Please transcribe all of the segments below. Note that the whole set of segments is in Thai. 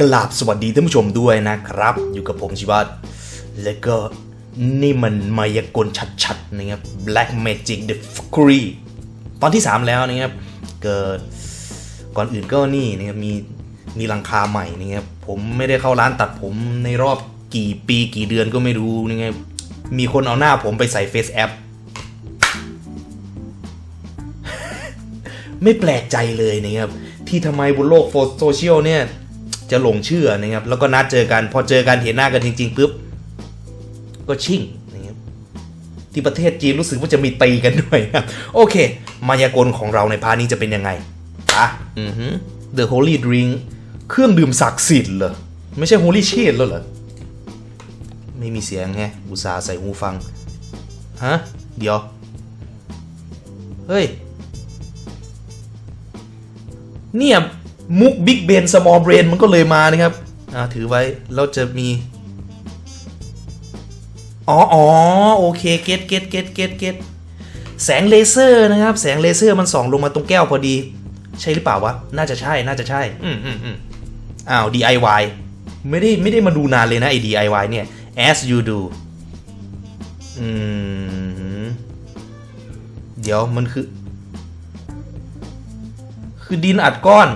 กราบสวัสดีท่านผู้ชมด้วยนะครับ อยู่กับผมชิวัตแล้วก็นี่มันมายากลชัดๆนะครับ Black Magic the Fuckery ตอนที่ 3 แล้วนะครับ เกิดก่อนอื่นก็นี่นะครับมีมีหลังคาใหม่นะครับ ผมไม่ได้เข้าร้านตัดผมในรอบกี่ปีกี่เดือนก็ไม่รู้นะครับ มีคนเอาหน้าผมไปใส่ Face App ไม่แปลกใจเลยนะครับ ที่ทำไมบนโลกโซเชียลเนี่ย จะหลงเชื่อนะครับแล้วก็นัดเจอกันพอเจอกันเห็นหน้ากันจริงๆปุ๊บก็ชิ่งนะครับที่ประเทศจีนรู้สึกว่าจะมีตีกันด้วยครับโอเค มายากลของเราในพาร์ทนี้จะเป็นยังไงอะอือฮึ The Holy Drink เครื่องดื่มศักดิ์สิทธิ์เหรอไม่ใช่ Holy Shit แล้วเหรอไม่มีเสียงแฮะอุตส่าห์ใส่หูฟังฮะเดี๋ยวเฮ้ยเนี่ย มุกบิ๊กเบนสมอลเบรนมันก็เลยมานะครับ อ่า ถือไว้ แล้วจะมี อ๋ออ๋อโอเค เก็ตเก็ตเก็ตเก็ตเก็ตแสงเลเซอร์นะครับ แสงเลเซอร์มันส่องลงมาตรงแก้วพอดี ใช่หรือเปล่าวะ น่าจะใช่ น่าจะใช่ อืมอืมอืมอ้าว DIY ไม่ได้ไม่ได้มาดูนานเลยนะไอ้ DIY เนี่ย as you do อืม เดี๋ยวมันคือ คือดินอัดก้อน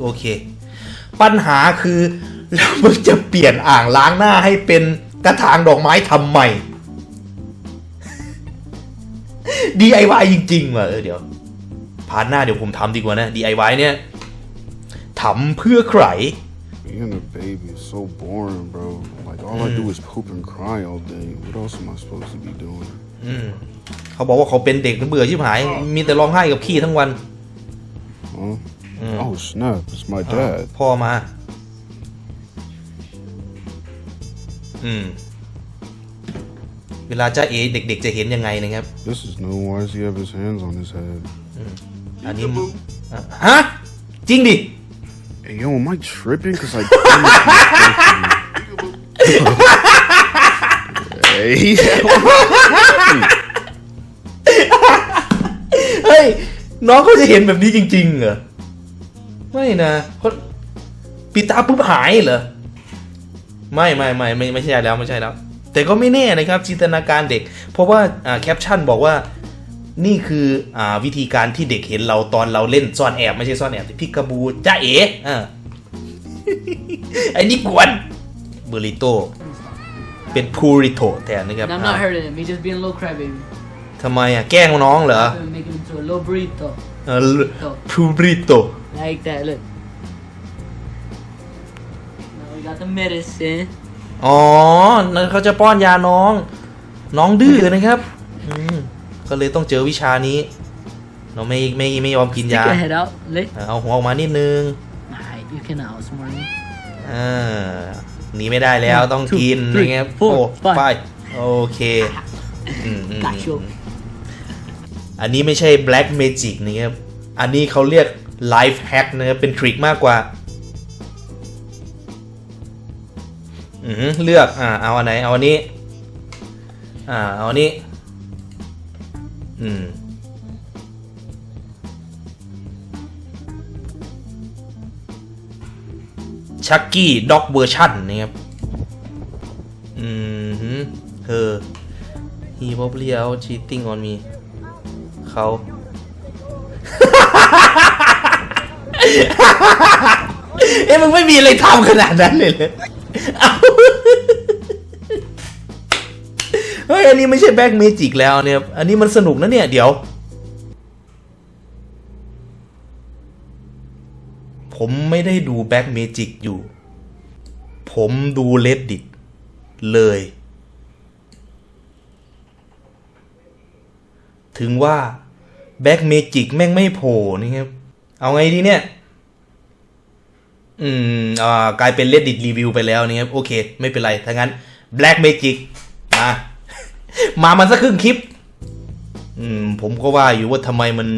โอเค ปัญหาคือแล้วมึงจะเปลี่ยนอ่างล้างหน้าให้เป็นกระถางดอกไม้ทำใหม่ DIY จริงๆว่ะเออเดี๋ยวพาร์ทหน้าเดี๋ยวผมทำดีกว่านะ DIY เนี่ยทำเพื่อใคร Being a baby is so boring, bro. Like all I do is poop and cry all day. What else am I supposed to be doing? เขาบอกว่าเขาเป็นเด็กเบื่อชิบหาย มีแต่ร้องไห้กับขี้ทั้งวัน Huh? Oh snap! It's my dad. พ่อมา อืม เวลาจ้าเอเด็ก ๆ จะเห็นยังไงนะครับ This is new. Why does he have his hands on his head? อันนี้อะฮะ จริงดิ Hey, yo, am I tripping? Cause like. hey, เฮ้ย น้องเขาจะเห็นแบบนี้จริง ๆ เหรอ ไม่นะเขาปิดตาปุ๊บหายเหรอ ไม่ไม่ไม่ไม่ไม่ใช่แล้วไม่ใช่แล้ว แต่ก็ไม่แน่นะครับจินตนาการเด็ก เพราะว่าอ่าแคปชั่นบอกว่านี่คืออ่าวิธีการที่เด็กเห็นเราตอนเราเล่นซ่อนแอบไม่ใช่ซ่อนแอบพิกาบูจ้าเอ๋อ่าไอ้นี่กวนเบอริโตเป็นพูริโตแทนนะครับ And I'm not hurting him. He's just being a little crybaby. ทำไมอะแกล้งน้องเหรอ I'm gonna make him into a little burrito. เออพูริโต Like that. Look. Now we got the medicine. อ๋อนั่นเขาจะป้อนยาน้อง น้องดื้อนะครับอืมก็เลยต้องเจอวิชานี้เราไม่ไม่ไม่ยอมกิน Stick ยา your head out. Lick. เอาหัวออกมานิดนึง Alright, you can outsmart me. อ่าหนีไม่ได้แล้วต้องกิน Two, three, นะครับ four, โอ้ five ไปโอเคอืมอืม Got you. อันนี้ไม่ใช่ black magic นะครับ อันนี้เขาเรียก life hack นะครับเป็นทริคมากกว่าเลือกอ่าเอาอันไหน เอาอันนี้ อ่า เอาอันนี้ อืม ชักกี้ด็อกเวอร์ชันนะครับ อืมหือเธอ he probably out cheating on me เขา เอ๊ะมึงไม่มีอะไรทำขนาดนั้นเลยเลยเอ้าเฮ้ย อันนี้ไม่ใช่แบ็กเมจิกแล้วเนี่ย อันนี้มันสนุกนะเนี่ย เดี๋ยว ผมไม่ได้ดูแบ็กเมจิกอยู่ ผมดูเลดดิตเลย ถึงว่าแบ็กเมจิกแม่งไม่โผล่นี่ครับ เอาไงดีเนี่ย อืมอ่ากลายเป็นเลดดิตรีวิวไปแล้วนี่ครับโอเค ไม่เป็นไรถ้างั้น Black Magic มา มามันสักครึ่งคลิป อืม ผมก็ว่าอยู่ว่าทำไมมัน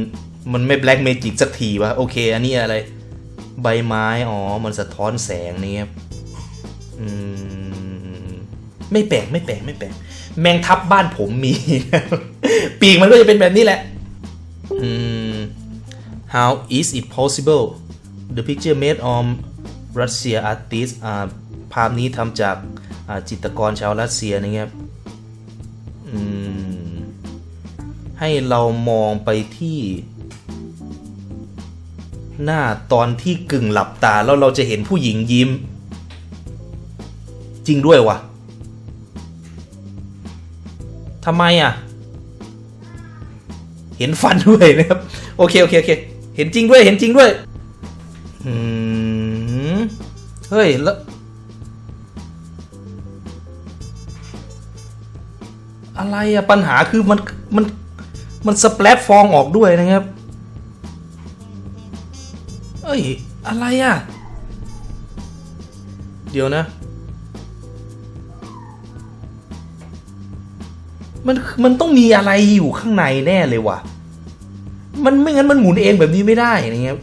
มันไม่ Black Magic สักทีวะ โอเค อันนี้อะไร ใบไม้ อ๋อ มันสะท้อนแสงนี่ครับ อืม ไม่แปลกไม่แปลกไม่แปลกแมงทับบ้านผมมี ปีกมันก็จะเป็นแบบนี้แหละ อืม how is it possible The picture made on Russia artist อ่าภาพนี้ทำจากจิตรกรชาวรัสเซียนะครับให้เรามองไปที่ หน้าตอนที่กึ่งหลับตา แล้วเราจะเห็นผู้หญิงยิ้ม จริงด้วยวะทำไมอะ เห็นฟันด้วยนะครับ โอเค โอเค โอเค เห็นจริงด้วยเห็นจริงด้วย อืม เฮ้ย แล้ว อะไรอะปัญหาคือมัน มัน มันสเปลตฟองออกด้วยนะครับ เอ้ย อะไรอะเดี๋ยวนะ มัน มันต้องมีอะไรอยู่ข้างในแน่เลยว่ะ มันไม่งั้นมันหมุนเองแบบนี้ไม่ได้นะครับ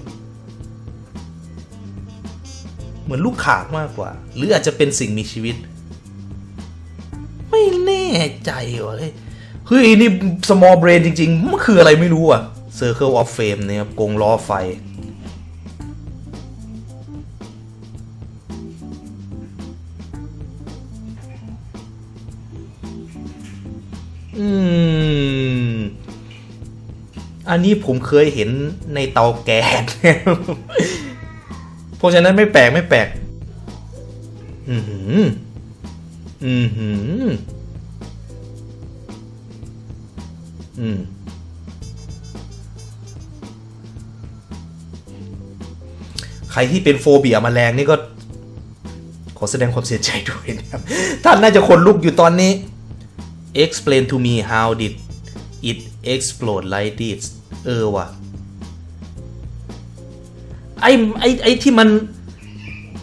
เหมือนลูกขากมากกว่า หรืออาจจะเป็นสิ่งมีชีวิต ไม่แน่ใจว่ะเฮ้ยเฮ้ยนี่ small brain จริงๆ มันคืออะไรไม่รู้อะ circle of fame เนี่ยครับกงล้อไฟ อืม อันนี้ผมเคยเห็นในเตาแก๊ส เพราะฉะนั้นไม่แปลกไม่แปลก อือหือ อือหือ อืมใครที่เป็นโฟเบียมาแมลงนี่ก็ ขอแสดงความเสียใจด้วยนะครับ ท่านน่าจะคนลุกอยู่ตอนนี้ explain to me how did it explode like this เออว่ะ ไอ้ไอ้ไอ้ที่มัน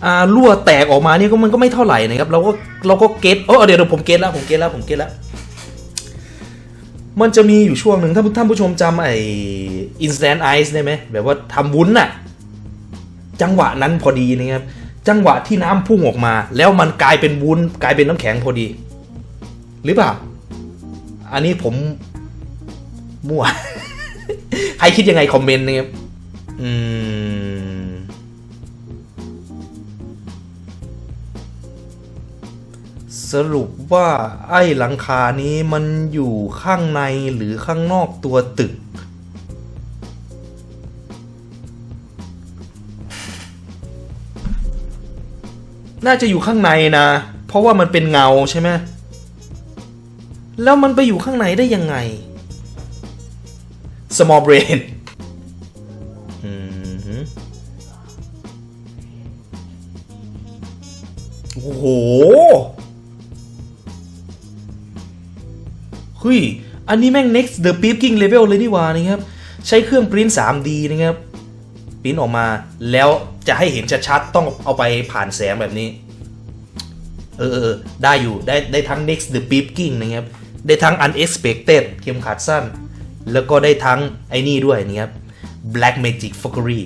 อ่ารั่วแตกออกมานี่ก็มันก็ไม่เท่าไหร่นะครับ เราก็เราก็เก็ตโอ้เดี๋ยวเดี๋ยวผมเก็ตแล้วผมเก็ตแล้วผมเก็ตแล้ว มันจะมีอยู่ช่วงหนึ่งถ้าท่านผู้ชมจำไอ้ instant ice ได้ไหมแบบว่าทำวุ้นน่ะ จังหวะนั้นพอดีนะครับ จังหวะที่น้ำพุ่งออกมา แล้วมันกลายเป็นวุ้นกลายเป็นน้ำแข็งพอดี หรือเปล่า อันนี้ผมมั่ว ใครคิดยังไงคอมเมนต์นะครับอืม สรุปว่าไอ้หลังคานี้มันอยู่ข้างในหรือข้างนอกตัวตึก น่าจะอยู่ข้างในนะ เพราะว่ามันเป็นเงาใช่ไหมแล้วมันไปอยู่ข้างในได้ยังไง small brain โอ้โห เฮ้ย อันนี้แม่ง next the peaking level เลยนี่วานะครับ ใช้เครื่องปริ้น 3D นะครับปริ้นออกมาแล้วจะให้เห็นชัดๆ ต้องเอาไปผ่านแสงแบบนี้ เออเออได้อยู่ได้ได้ทั้ง next the peaking นะครับ ได้ทั้ง unexpected เข็มขัดสั้น แล้วก็ได้ทั้งไอ้นี่ด้วยนะครับ black magic fuckery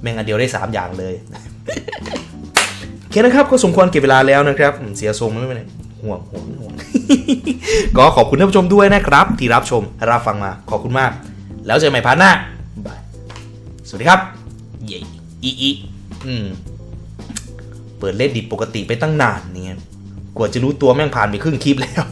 แม่งอันเดียวได้ 3 อย่างเลยโอเคนะครับก็สมควรเก็บเวลาแล้วนะครับ เสียทรงไม่เป็นไร ห่วงห่วงห่วงก็ขอบคุณท่านผู้ชมด้วยนะครับ ที่รับชมรับฟังมาขอบคุณมาก แล้วเจอกันใหม่พาร์ทหน้าบายสวัสดีครับเย่อีอีอืมเปิดเล่นดิบปกติไปตั้งนานเนี่ยกว่าจะรู้ตัวแม่งผ่านไปครึ่งคลิปแล้ว